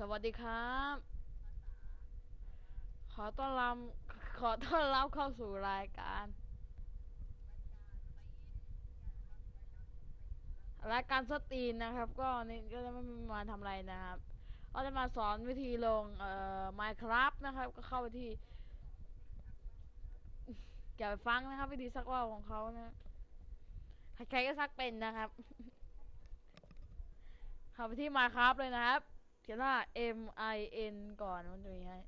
สวัสดีครับ ขอต้อนรับ ขอต้อนรับเข้าสู่รายการ รายการสตรีนนะครับ ก็นี่ก็จะไม่มาทำอะไรนะครับ ก็จะมาสอนวิธีลง เอ่อ Minecraft นะครับ ก็เข้าไปที่อย่าไปฟังนะครับ วิธีซักว่าวของเขานะใครๆก็ซักเป็นนะครับเข้าไปที่ Minecraft เลยนะครับ เขียนว่า M I N ก่อนมันจะมีให้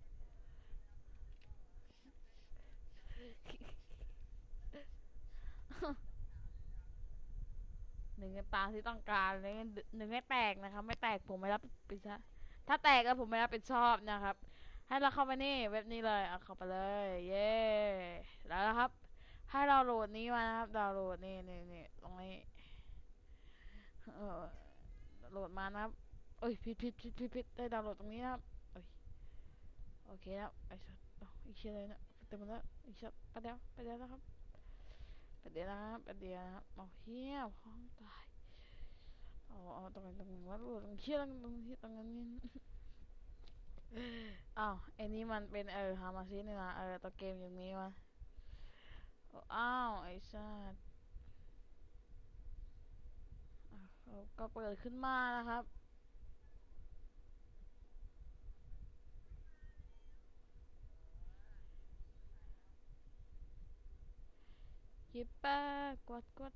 หนึ่งในปางที่ต้องการหนึ่งหนึ่งให้แตกนะครับ ไม่แตกผมไม่รับผิดชอบถ้าแตกแล้วผมไม่รับผิดชอบนะครับ ให้เราเข้าไปนี่เว็บนี้เลยเอาเข้าไปเลย เย้แล้วนะครับ ให้เราโหลดนี้มานะครับดาวน์โหลดนี่นี่นี่ตรงนี้เออโหลดมานะครับ เอ้ยผิดผิดผิดผิดผิดได้ดาวน์โหลดตรงนี้นะครับเอ้ยโอเคครับไอ้สัตว์อีกเชี่ยเลยนะเต็มหมดแล้วอีกสัตว์ไปเดี๋ยวไปเดี๋ยวนะครับไปเดี๋ยวนะครับไปเดี๋ยวนะครับเอาเฮียพ้องตายเอาเอาตรงนั้นตรงนั้วัดโหลดตรงเชี่ยตรงตรงที่ตรงนั้นนี่อ้าวไอ้นี่มันเป็นเออฮามาซินี่นะเออตัวเกมอย่างนี้วะอ้าวไอ้สัตว์อะเขาก็เปิดขึ้นมานะครับ ยิบแปะกวดกวด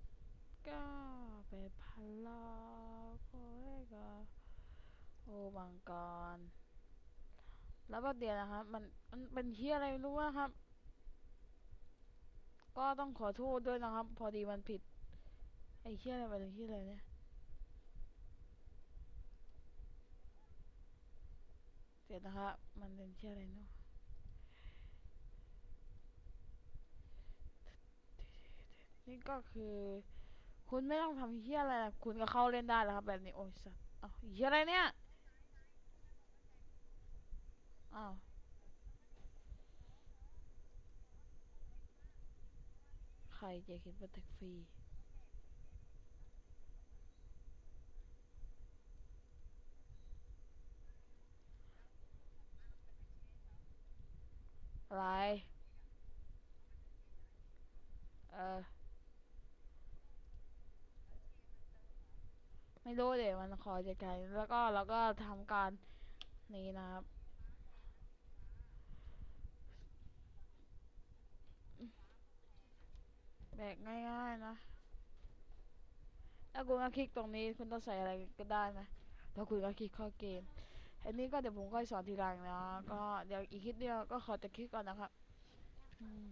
ก็ไปพันลอโคเรกาโอ้มังกรแล้วก็เดี๋ยวนะครับ มันมันเป็นเฮียอะไรไม่รู้นะครับ ก็ต้องขอโทษด้วยนะครับ พอดีมันผิด ไอ้เฮียอะไรเป็นเฮียอะไรเนี่ยเดี๋ยวนะครับ มันเป็นเฮียอะไรเนาะ นี่ก็คือ คุณไม่ต้องทำเฮี้ยอะไรนะคุณก็เข้าเล่นได้แล้วครับ แบบนี้โอ้ยสัตว์อ้าวเฮี้ยอะไรเนี่ยอ้าวใครจะคิดว่าแท็กฟรีอะไร เออ ไม่รู้เดี๋ยวมันขอจัดการแล้วก็เราก็ทำการนี้นะครับแบกง่ายๆนะถ้าคุณก็คลิกตรงนี้คุณต้องใส่อะไรก็ได้นะแล้วคุณก็คลิกเข้าเกมอันนี้ก็เดี๋ยวผมค่อยสอนทีหลังนะก็เดี๋ยวอีกคลิปเดียวก็ขอจะคลิกก่อนนะครับอืม